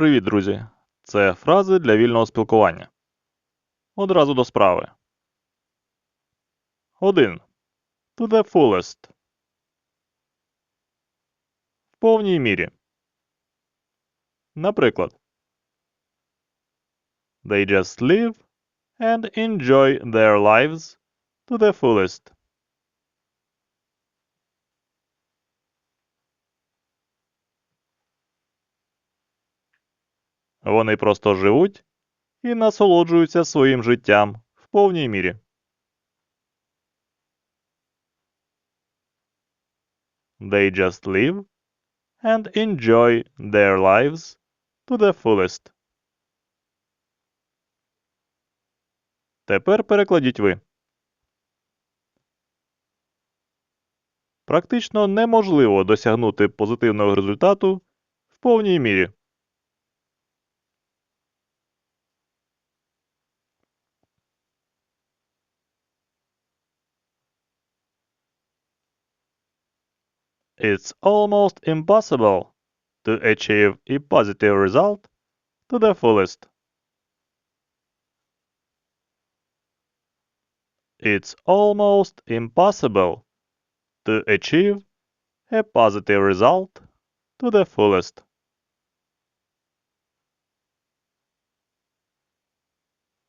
Привіт, друзі! Це фрази для вільного спілкування. Одразу до справи. 1. To the fullest. В повній мірі. Наприклад. They just live and enjoy their lives to the fullest. Вони просто живуть і насолоджуються своїм життям в повній мірі. They just live and enjoy their lives to the fullest. Тепер перекладіть ви. Практично неможливо досягнути позитивного результату в повній мірі. It's almost impossible to achieve a positive result to the fullest. It's almost impossible to achieve a positive result to the fullest.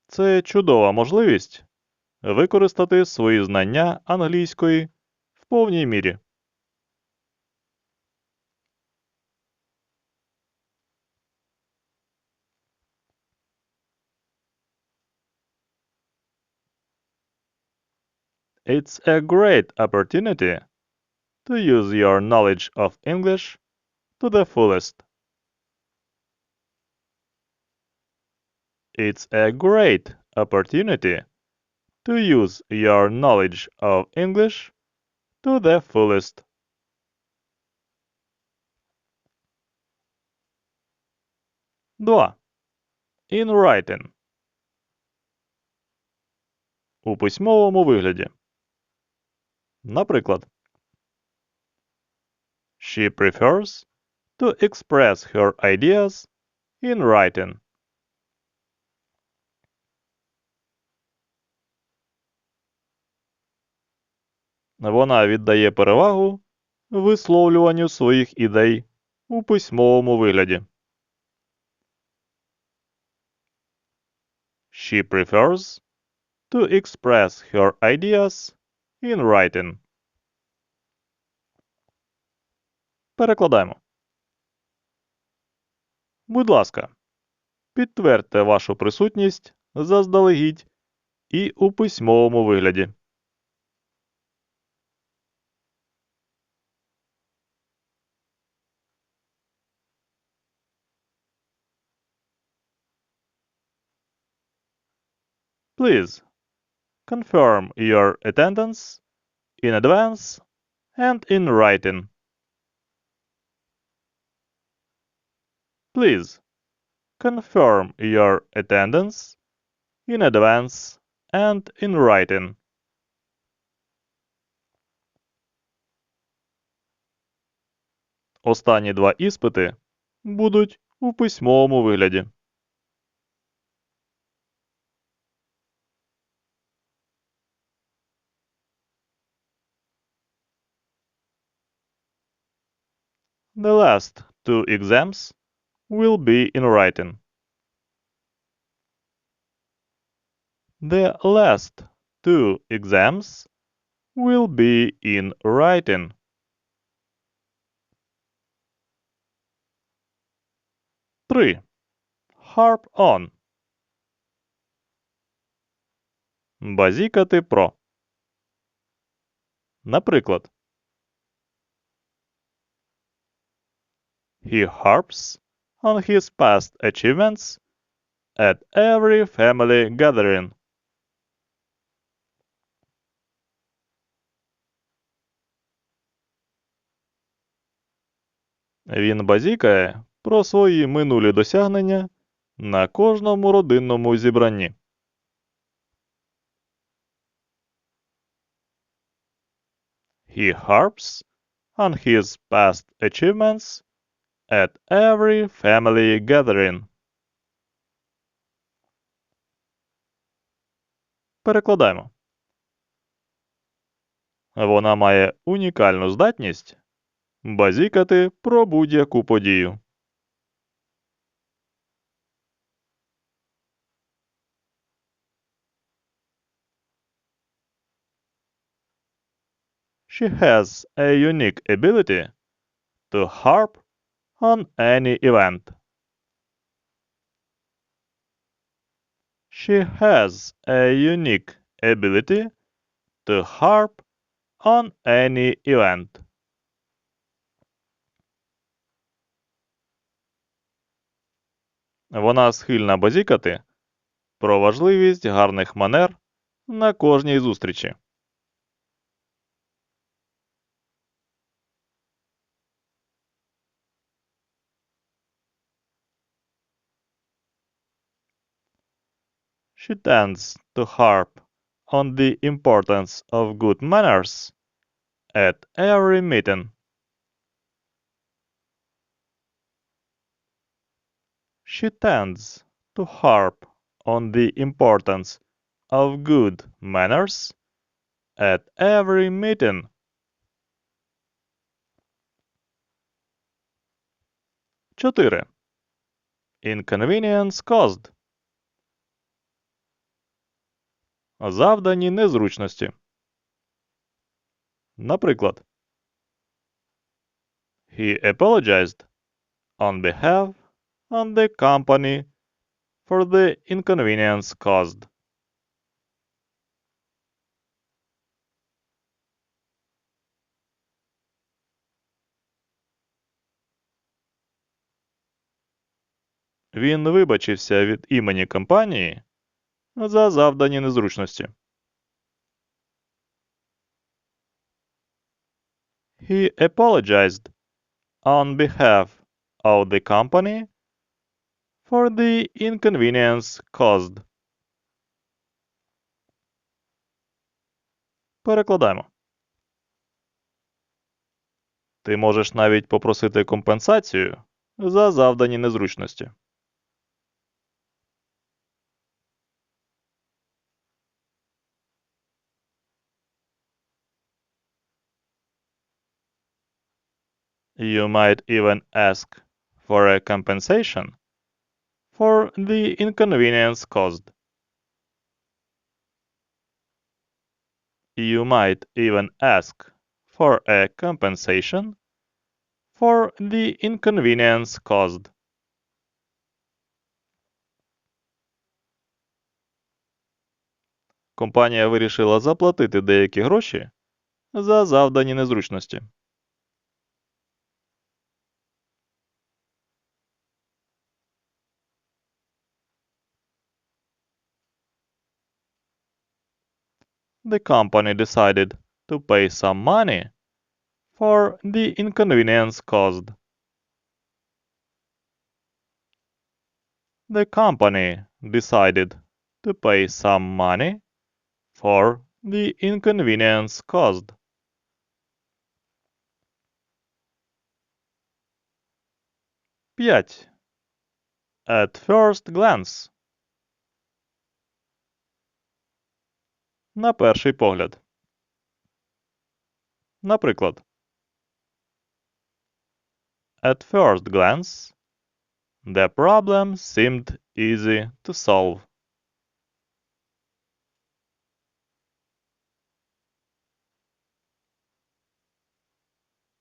Це чудова можливість використати свої знання англійської в повній мірі. It's a great opportunity to use your knowledge of English to the fullest. It's a great opportunity to use your knowledge of English to the fullest. Два. In writing. У письмовому вигляді. Наприклад, She prefers to express her ideas in writing. Вона віддає перевагу висловлюванню своїх ідей у письмовому вигляді. She prefers to express her ideas in writing. Перекладаємо. Будь ласка, підтвердьте вашу присутність заздалегідь і у письмовому вигляді. Please confirm your attendance in advance and in writing. Please confirm your attendance in advance and in writing. Останні два іспити будуть у письмовому вигляді. The last two exams will be in writing. The last two exams will be in writing. Three. Harp on. Базікати про. Наприклад. He harps on his past achievements at every family gathering. Він базікає про свої минулі досягнення на кожному родинному зібранні. He harps on his past achievements At every family gathering. Перекладаємо. Вона має унікальну здатність базікати про будь-яку подію. She has a unique ability to harp on any event. She has a unique ability to harp on any event. Вона схильна базікати про важливість гарних манер на кожній зустрічі. She tends to harp on the importance of good manners at every meeting. She tends to harp on the importance of good manners at every meeting. Чотири. Inconvenience caused. Завдані незручності. Наприклад, He apologized on behalf of the company for the inconvenience caused. Він вибачився від імені компанії за завдані незручності. He apologized on behalf of the company for the inconvenience caused. Перекладаємо. Ти можеш навіть попросити компенсацію за завдані незручності. You might even ask for a compensation for the inconvenience caused. You might even ask for a compensation for the inconvenience caused. Компанія вирішила заплатити деякі гроші за завдані незручності. the company decided to pay some money for the inconvenience caused. The company decided to pay some money for the inconvenience caused. П'ять. At first glance. На перший погляд. Наприклад. At first glance, the problem seemed easy to solve.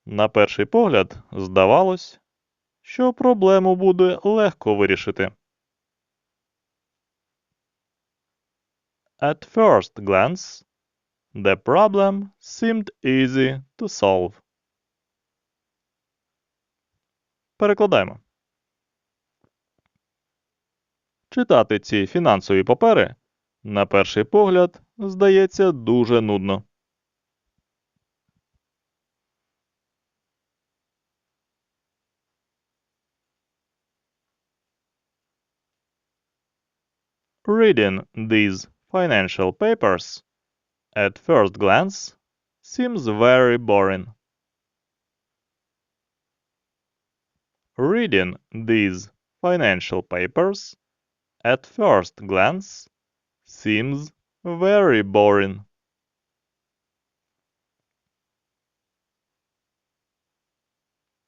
На перший погляд здавалось, що проблему буде легко вирішити. At first glance, the problem seemed easy to solve. Перекладаємо. Читати ці фінансові папери, на перший погляд, здається дуже нудно. Reading these financial papers, at first glance, seems very boring. Reading these financial papers at first glance seems very boring.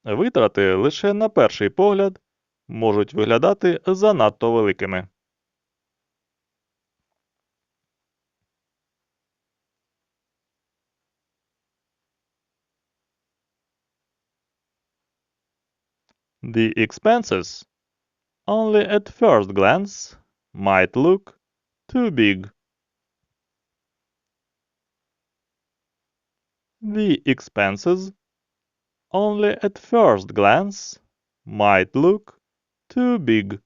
Витрати лише на перший погляд можуть виглядати занадто великими. The expenses, only at first glance, might look too big. The expenses, only at first glance, might look too big.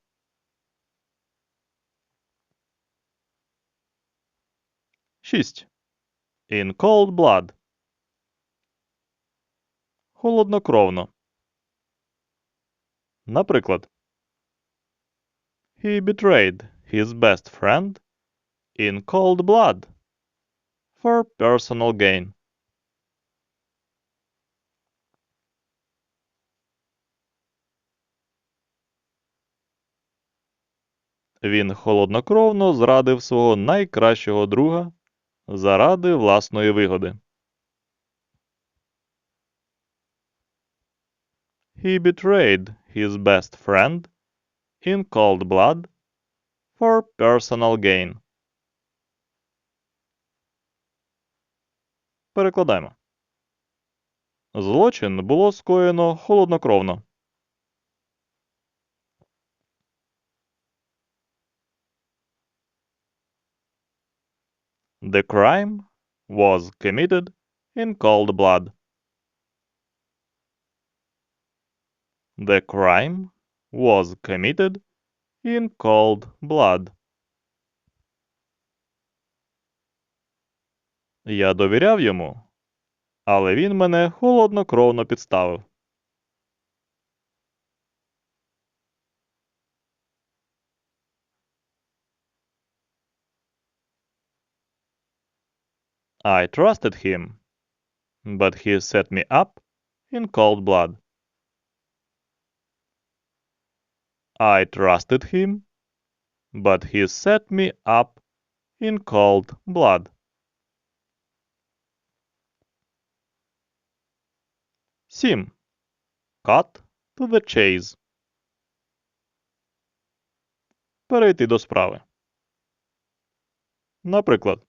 Шість. In cold blood. Холоднокровно. Наприклад, He betrayed his best friend in cold blood for personal gain. Він холоднокровно зрадив свого найкращого друга заради власної вигоди. He betrayed his best friend in cold blood for personal gain. Перекладаємо. Злочин було скоєно холоднокровно. The crime was committed in cold blood. The crime was committed in cold blood. Я довіряв йому, але він мене холоднокровно підставив. I trusted him, but he set me up in cold blood. I trusted him, but he set me up in cold blood. Сім. Cut to the chase. Перейти до справи. Наприклад,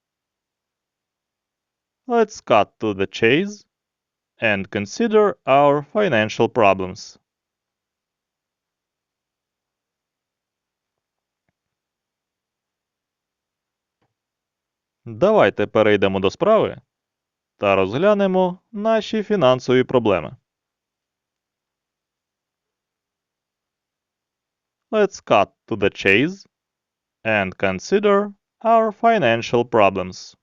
Let's cut to the chase and consider our financial problems. Давайте перейдемо до справи та розглянемо наші фінансові проблеми. Let's cut to the chase and consider our financial problems.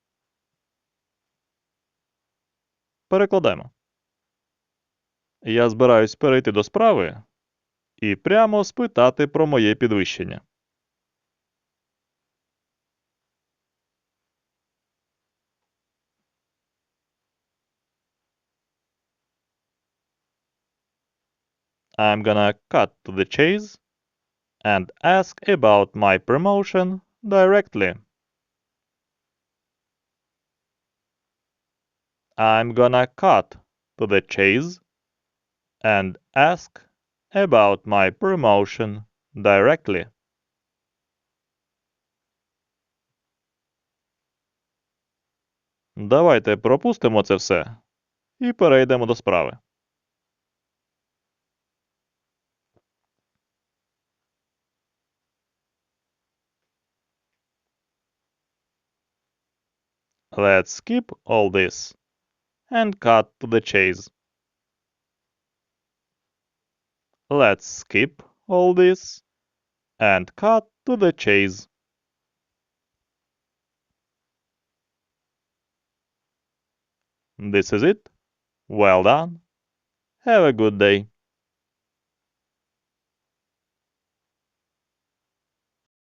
Перекладаємо. Я збираюсь перейти до справи і прямо спитати про моє підвищення. I'm gonna cut to the chase and ask about my promotion directly. I'm gonna cut to the chase and ask about my promotion directly. Давайте пропустимо це все і перейдемо до справи. Let's skip all this and cut to the chase. Let's skip all this and cut to the chase. This is it. Well done. Have a good day.